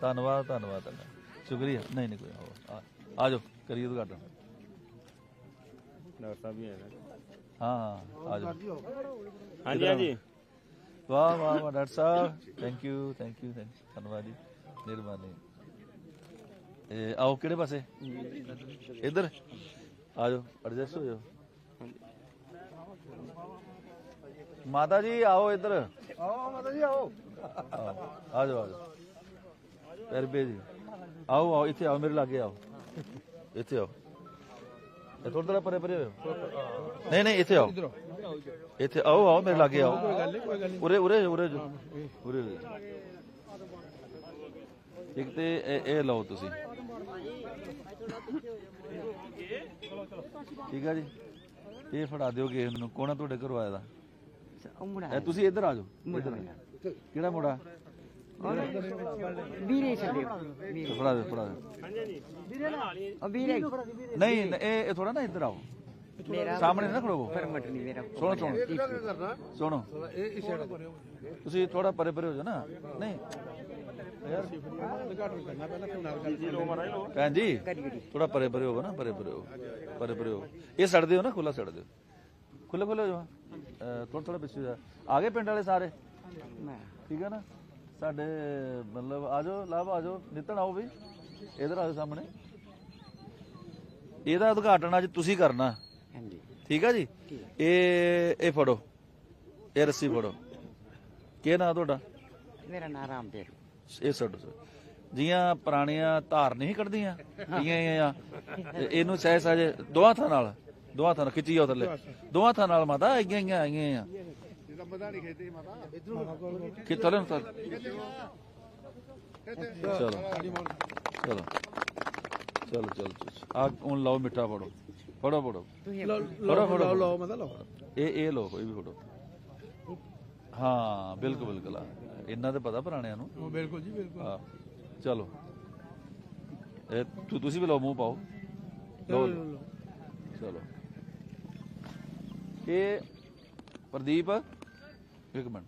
ਧੰਨਵਾਦ ਧੰਨਵਾਦ ਸ਼ੁਕਰੀਆ। ਨਹੀਂ ਨਹੀਂ ਕੋਈ ਆਓ, ਆ- ਆ ਜਾਓ ਕਰੀਏ ਉਦਘਾਟਨ। ਡਾਕਟਰ ਸਾਹਿਬ ਵੀ ਆਏ ਨੇ। ਹਾਂ ਹਾਂ ਆ ਜਾਓ। ਹਾਂਜੀ ਹਾਂਜੀ ਵਾਹ ਵਾਹ ਵਾਹ doctor sahib. Thank you thank you ਧੰਨਵਾਦ ਜੀ। ਮਿਹਰਬਾਨੀ। ਇਹ ਆਓ ਕਿਹੜੇ ਪਾਸੇ? ਇੱਧਰ। ਆ ਜਾਓ ਐਡਜਸਟ ਹੋ ਜਾਓ। ਮਾਤਾ ਜੀ ਆਓ ਇੱਧਰ। ਆਓ ਮਾਤਾ ਜੀ ਆਓ। ਆ ਜਾਓ ਆ ਜਾਓ। ਰਬੇ ਜੀ। ਆਓ ਆਓ ਇੱਥੇ ਆਓ ਮੇਰੇ ਲਾਗੇ ਆਓ। ਇੱਥੇ ਆਓ। ਇਹ ਥੋੜਾ ਥੋੜਾ ਪਰੇ ਪਰੇ ਹੋਇਓ। ਨਹੀਂ ਨਹੀਂ ਇੱਥੇ ਆਓ। ਇੱਥੇ ਆਓ ਆਓ ਮੇਰੇ ਲਾਗੇ ਆਓ। ਉਰੇ ਉਰੇ ਉਰੇ ਜੋ। ਉਰੇ। ਇੱਕ ਤੇ ਇਹ ਲਓ ਤੁਸੀਂ। ਠੀਕ ਆ ਜੀ। ਇਹ ਫੜਾ ਦਿਓ ਕਿਸੇ ਨੂੰ। ਕੋਣਾ ਤੁਹਾਡੇ ਘਰੋਂ ਆਇਆ ਦਾ? ਇਹ ਤੁਸੀਂ ਇੱਧਰ ਆ ਜਾਓ। ਇੱਧਰ ਆ ਜਾਓ। ਕਿਹੜਾ ਮੁੰਡਾ? ਵੀਰੇ ਛੱਡਿਓ ਤੇ ਫੜਾ ਦਿਓ ਫੜਾ ਦਿਓ। ਉਹ ਵੀਰੇ ਨਹੀਂ ਇਹ ਇਹ ਥੋੜਾ ਨਾ ਇੱਧਰ ਆਓ। ਮੇਰਾ ਸਾਹਮਣੇ ਨਾ ਖੜੋਵੋ। ਪਰਮਟ ਨਹੀਂ ਮੇਰਾ। ਸੁਣੋ ਸੁਣੋ। ਸੁਣੋ। ਤੁਸੀਂ ਥੋੜਾ ਪਰੇ ਪਰੇ ਹੋ ਜਾਓ ਨਾ। ਨਹੀਂ। ਯਾਰ। ਭੈਣ ਜੀ ਥੋੜਾ ਪਰੇ ਪਰੇ ਹੋਵੋ ਨਾ ਪਰੇ ਪਰੇ ਹੋ ਪਰੇ ਪਰੇ ਹੋ ਇਹ ਛੱਡ ਦਿਓ ਨਾ ਖੁੱਲਾ ਛੱਡ ਦਿਓ। ਖੁੱਲੇ ਖੁੱਲੇ ਹੋ ਜਾਓ। ਥੋੜਾ ਥੋੜਾ ਪਿੱਛੇ ਜਾ। ਆ ਗਏ ਪਿੰਡ ਵਾਲੇ ਸਾਰੇ? ਠੀਕ ਹੈ ਨਾ? ਸਾਡੇ ਮਤਲਬ ਆ ਜਾਓ ਲਾਭ ਆ ਜਾਓ ਨਿਤਣ ਆਓ ਵੀ। ਇਧਰ ਆ ਜਾਓ ਸਾਹਮਣੇ। ਇਹਦਾ ਉਦਘਾਟਨ ਅੱਜ ਤੁਸੀਂ ਕਰਨਾ। ਹਾਂਜੀ। ਠੀਕ ਆ ਜੀ? ਇਹ ਇਹ ਫੜੋ। ਇਹ ਰੱਸੀ ਫੜੋ। ਕੀ ਨਾਂ ਤੁਹਾਡਾ? ਮੇਰਾ ਨਾਮ ਰਾਮਦੇਵ। ਇਹ ਛੱਡੋ ਸਰ ਜੀਆਂ ਪੁਰਾਣੀਆਂ ਧਾਰ ਨਹੀਂ ਕੱਢਦੀਆਂ? ਇਆਂ ਤੇ ਇਹਨੂੰ ਸਹਿ ਸਹਿਜ ਦੋਹਾਂ ਥਾਂ ਨਾਲ। ਦੋਹਾਂ ਥਾਂ ਖਿੱਚੀ ਜਾਓ ਥੱਲੇ। ਦੋਹਾਂ ਥਾਂ ਨਾਲ ਮਾਤਾ ਇਆਂ ਇਆਂ ਇਆਂ ਇਆਂ ਕਿ ਥੱਲੇ ਨੂੰ ਥੱਲੇ। ਚਲੋ। ਚਲੋ। ਚਲੋ ਚਲੋ ਆ ਹੁਣ ਲਾਓ ਮਿੱਠਾ ਫੜੋ। ਫੜੋ ਫੜੋ। ਫੜੋ ਫੜੋ ਲਾਓ ਮਤਲਬ ਇਹ ਇਹ ਲਓ ਕੋਈ ਵੀ ਫੜੋ। ਹਾਂ ਬਿਲਕੁਲ ਬਿਲਕੁਲ। ਆ। ਇਹਨਾਂ ਤੇ ਪਤਾ ਪੁਰਾਣਿਆਂ ਨੂੰ? ਬਿਲਕੁਲ ਜੀ ਬਿਲਕੁਲ। ਹਾਂ ਚਲੋ। ਇਹ ਤੂੰ ਤੁਸੀਂ ਵੀ ਲਓ ਮੂੰਹ ਪਾਓ। ਲਓ। ਲਓ। ਚਲੋ। ਇਹ ਪ੍ਰਦੀਪ? ਇੱਕ ਮਿੰਟ।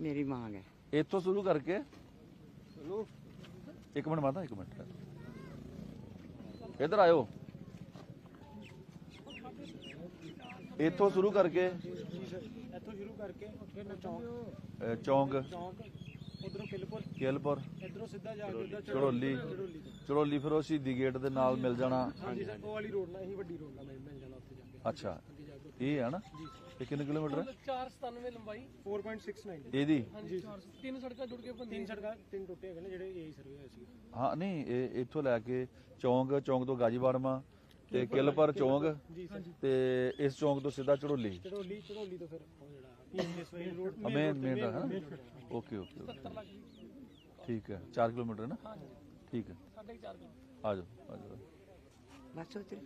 ਮੇਰੀ ਮਾਂ ਹੈ। ਇੱਥੋਂ ਸ਼ੁਰੂ ਕਰਕੇ? ਇੱਕ ਮਿੰਟ ਮਾਤਾ ਇੱਕ ਮਿੰਟ। ਇੱਧਰ ਆਇਓ। ਇੱਥੋਂ ਸ਼ੁਰੂ ਕਰਕੇ? ਇੱਥੋਂ ਸ਼ੁਰੂ ਕਰਕੇ ਫਿਰ ਚੌਂਕ ਚੌਂਕ। ਚੌਂਕ ਉਧਰੋਂ ਕਿਲਪੁਰ। ਕੇਲਪੁਰ। ਇਧਰੋਂ ਸਿੱਧਾ ਜਾ ਕੇ ਉਧਰ ਚੜੋਲੀ। ਚੜੋਲੀ ਫਿਰ ਉਹ ਸ਼ਹੀਦੀ ਗੇਟ ਦੇ ਨਾਲ ਮਿਲ ਜਾਣਾ। ਹਾਂਜੀ ਸਰ ਉਹ ਵਾਲੀ ਰੋਡ ਨਾਲ ਇਹੀ ਵੱਡੀ ਰੋਡ ਨਾਲ ਮਿਲ ਮਿਲ ਜਾਣਾ ਉੱਥੇ ਜਾ ਕੇ। ਅੱਛਾ ਇਹ ਹੈ ਨਾ? ਇਹ ਕਿੰਨੇ ਕਿਲੋਮੀਟਰ ਹੈ? 497 ਲੰਬਾਈ। 4.69 ਇਹਦੀ? ਹਾਂਜੀ ਤਿੰਨ ਸੜਕਾਂ ਜੁੜ ਕੇ ਤਿੰਨ ਸੜਕਾਂ ਤਿੰਨ ਟੁੱਟੇ ਹੈਗੇ ਨੇ ਜਿਹੜੇ ਏਈ ਸਰਵੇ ਹੋਏ ਸੀ ਹਾਂ ਨਹੀਂ ਇਹ ਇੱਥੋਂ ਲੈ ਕੇ ਚੌਂਕ ਚੌਂਕ ਤੋਂ ਗਾਜੀਵਾੜਮਾ ਤੇ ਕਿਲਪਰ ਚੌਂਕ ਤੇ ਇਸ ਚੌਂਕ ਤੋਂ ਸਿੱਧਾ ਚੜੋਲੀ ਚੜੋਲੀ ਚੜੋਲੀ ਤੋਂ ਫਿਰ ਉਹ ਜਿਹੜਾ ਰੋਡ ਮੇਨ ਮੇਨ ਦਾ ਹੈ ਨਾ? ਓਕੇ ਓਕੇ ਠੀਕ ਹੈ 4 ਕਿਲੋਮੀਟਰ ਨਾ? ਠੀਕ ਹੈ। 4.5 ਆ ਜਾਓ ਆ ਜਾਓ। ਬਸ ਉਤਰ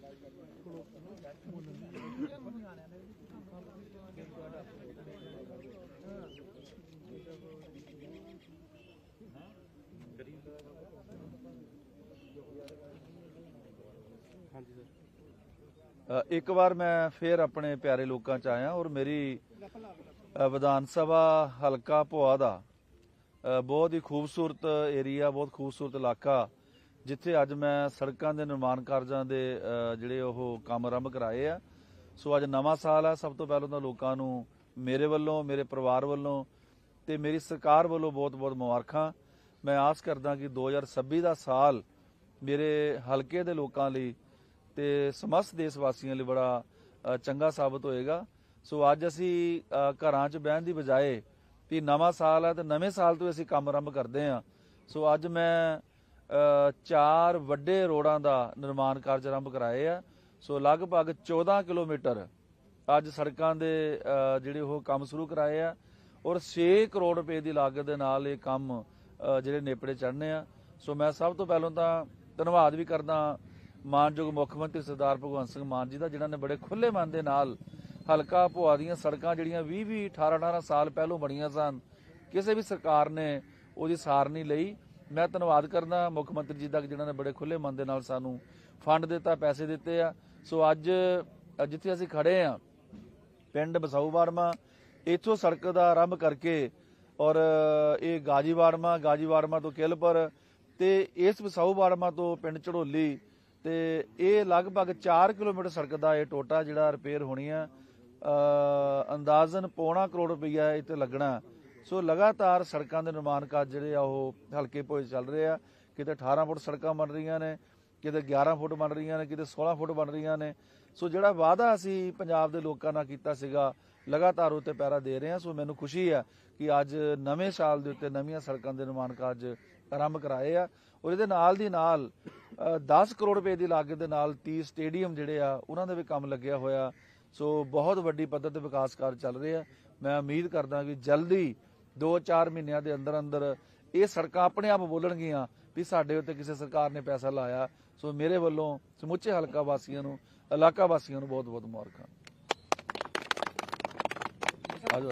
ਇੱਕ ਵਾਰ ਮੈਂ ਫੇਰ ਆਪਣੇ ਪਿਆਰੇ ਲੋਕਾਂ ਚ ਆਇਆ ਔਰ ਮੇਰੀ ਵਿਧਾਨ ਸਭਾ ਹਲਕਾ ਭੋਆ ਦਾ ਬਹੁਤ ਹੀ ਖੂਬਸੂਰਤ ਏਰੀਆ, ਬਹੁਤ ਖੂਬਸੂਰਤ ਇਲਾਕਾ ਜਿੱਥੇ ਅੱਜ ਮੈਂ ਸੜਕਾਂ ਦੇ ਨਿਰਮਾਣ ਕਾਰਜਾਂ ਦੇ ਜਿਹੜੇ ਉਹ ਕੰਮ ਆਰੰਭ ਕਰਾਏ ਆ। ਸੋ ਅੱਜ ਨਵਾਂ ਸਾਲ ਹੈ ਸਭ ਤੋਂ ਪਹਿਲਾਂ ਤਾਂ ਲੋਕਾਂ ਨੂੰ ਮੇਰੇ ਵੱਲੋਂ, ਮੇਰੇ ਪਰਿਵਾਰ ਵੱਲੋਂ ਤੇ ਮੇਰੀ ਸਰਕਾਰ ਵੱਲੋਂ ਬਹੁਤ-ਬਹੁਤ ਮੁਬਾਰਕਾਂ। ਮੈਂ ਆਸ ਕਰਦਾ ਕਿ 2026 ਦਾ ਸਾਲ ਮੇਰੇ ਹਲਕੇ ਦੇ ਲੋਕਾਂ ਲਈ ਤੇ ਸਮਸਤ ਦੇਸ਼ ਵਾਸੀਆਂ ਲਈ ਬੜਾ ਚੰਗਾ ਸਾਬਤ ਹੋਏਗਾ। ਸੋ ਅੱਜ ਅਸੀਂ ਘਰਾਂ 'ਚ ਬਹਿਣ ਦੀ ਬਜਾਏ ਵੀ ਨਵਾਂ ਸਾਲ ਹੈ ਤੇ ਨਵੇਂ ਸਾਲ ਤੋਂ ਅਸੀਂ ਕੰਮ ਆਰੰਭ ਕਰਦੇ ਹਾਂ। ਸੋ ਅੱਜ ਮੈਂ ਚਾਰ ਵੱਡੇ ਰੋਡਾਂ ਦਾ ਨਿਰਮਾਣ ਕਾਰਜ ਆਰੰਭ ਕਰਾਏ ਆ। ਸੋ ਲਗਭਗ 14 ਕਿਲੋਮੀਟਰ ਅੱਜ ਸੜਕਾਂ ਦੇ ਜਿਹੜੇ ਉਹ ਕੰਮ ਸ਼ੁਰੂ ਕਰਾਏ ਆ ਔਰ 6 ਕਰੋੜ ਰੁਪਏ ਦੀ ਲਾਗਤ ਦੇ ਨਾਲ ਇਹ ਕੰਮ ਜਿਹੜੇ ਨੇਪੜੇ ਚੜ੍ਹਨੇ ਆ। ਸੋ ਮੈਂ ਸਭ ਤੋਂ ਪਹਿਲਾਂ ਤਾਂ ਧੰਨਵਾਦ ਵੀ ਕਰਦਾ ਮਾਨਯੋਗ ਮੁੱਖ ਮੰਤਰੀ ਸਰਦਾਰ ਭਗਵੰਤ ਸਿੰਘ ਮਾਨ ਜੀ ਦਾ, ਜਿਨ੍ਹਾਂ ਨੇ ਬੜੇ ਖੁੱਲੇ ਮਨ ਦੇ ਨਾਲ ਹਲਕਾ ਭੁਆ ਦੀਆਂ ਸੜਕਾਂ ਜਿਹੜੀਆਂ 20 20 18 18 ਸਾਲ ਪਹਿਲੋਂ ਬਣੀਆਂ ਸਨ, ਕਿਸੇ ਵੀ ਸਰਕਾਰ ਨੇ ਉਹਦੀ ਸਾਰ ਨਹੀਂ ਲਈ। ਮੈਂ ਧੰਨਵਾਦ ਕਰਦਾ ਮੁੱਖ ਮੰਤਰੀ ਜੀ ਦਾ ਜਿਨ੍ਹਾਂ ਨੇ ਬੜੇ ਖੁੱਲੇ ਮਨ ਦੇ ਨਾਲ ਸਾਨੂੰ ਫੰਡ ਦਿੱਤਾ, ਪੈਸੇ ਦਿੱਤੇ ਆ। ਸੋ ਅੱਜ ਜਿੱਥੇ ਅਸੀਂ ਖੜੇ ਆ, ਪਿੰਡ ਬਸਾਊ ਬਾੜਮਾ ਇੱਥੋਂ ਸੜਕ ਦਾ ਆਰੰਭ ਕਰਕੇ ਔਰ ਇਹ ਗਾਜੀ ਬਾੜਮਾ ਗਾਜੀ ਬਾੜਮਾ ਤੋਂ ਕਿਲਪੁਰ ਤੇ ਇਸ ਬਸਾਊ ਬਾੜਮਾ ਤੋਂ ਪਿੰਡ ਚੜੋਲੀ ਤੇ ਇਹ ਲਗਭਗ 4 ਕਿਲੋਮੀਟਰ ਸੜਕ ਦਾ ਇਹ ਟੋਟਾ ਜਿਹੜਾ ਰਿਪੇਅਰ ਹੋਣੀ ਆ ਅੰਦਾਜ਼ਨ ਪੌਣਾ ਕਰੋੜ ਰੁਪਈਆ ਇਹ ਤੇ ਲੱਗਣਾ। ਸੋ ਲਗਾਤਾਰ ਸੜਕਾਂ ਦੇ ਨਿਰਮਾਣ ਕਾਰਜ ਜਿਹੜੇ ਆ ਉਹ ਹਲਕੇ ਭੋਏ ਚੱਲ ਰਹੇ ਆ। ਕਿਤੇ 18 ਫੁੱਟ ਸੜਕਾਂ ਬਣ ਰਹੀਆਂ ਨੇ ਕਿਤੇ 11 ਫੁੱਟ ਬਣ ਰਹੀਆਂ ਨੇ ਕਿਤੇ 16 ਫੁੱਟ ਬਣ ਰਹੀਆਂ ਨੇ। ਸੋ ਜਿਹੜਾ ਵਾਅਦਾ ਅਸੀਂ ਪੰਜਾਬ ਦੇ ਲੋਕਾਂ ਨਾਲ ਕੀਤਾ ਸੀਗਾ ਲਗਾਤਾਰ ਉੱਤੇ ਪੈਰਾ ਦੇ ਰਹੇ ਹਾਂ ਸੋ ਮੈਨੂੰ ਖੁਸ਼ੀ ਆ ਕਿ ਅੱਜ ਨਵੇਂ ਸਾਲ ਦੇ ਉੱਤੇ ਨਵੀਆਂ ਸੜਕਾਂ ਦੇ ਨਿਰਮਾਣ ਕਾਰਜ ਆਰੰਭ ਕਰਾਏ ਆ। ਔਰ ਇਹਦੇ ਨਾਲ ਦੀ ਨਾਲ ਅ, 10 ਕਰੋੜ ਰੁਪਏ ਦੀ ਲਾਗਤ ਦੇ ਨਾਲ 30 ਸਟੇਡੀਅਮ ਜਿਹੜੇ ਆ ਉਹਨਾਂ ਦੇ ਵੀ ਕੰਮ ਲੱਗਿਆ ਹੋਇਆ। ਸੋ ਬਹੁਤ ਵੱਡੀ ਪੱਧਰ ਤੇ ਵਿਕਾਸ ਕਾਰਜ ਚੱਲ ਰਹੇ ਆ। ਮੈਂ ਉਮੀਦ ਕਰਦਾ ਕਿ ਜਲਦੀ 2-4 ਮਹੀਨਿਆਂ ਦੇ ਅੰਦਰ ਅੰਦਰ ਇਹ ਸੜਕਾਂ ਆਪਣੇ ਆਪ ਬੋਲਣਗੀਆਂ ਵੀ ਸਾਡੇ ਉੱਤੇ ਕਿਸੇ ਸਰਕਾਰ ਨੇ ਪੈਸਾ ਲਾਇਆ। ਸੋ ਮੇਰੇ ਵੱਲੋਂ ਸਮੁੱਚੇ ਹਲਕਾ ਵਾਸੀਆਂ ਨੂੰ, ਇਲਾਕਾ ਵਾਸੀਆਂ ਨੂੰ ਬਹੁਤ ਬਹੁਤ ਮੁਬਾਰਕਾਂ। ਆਜੋ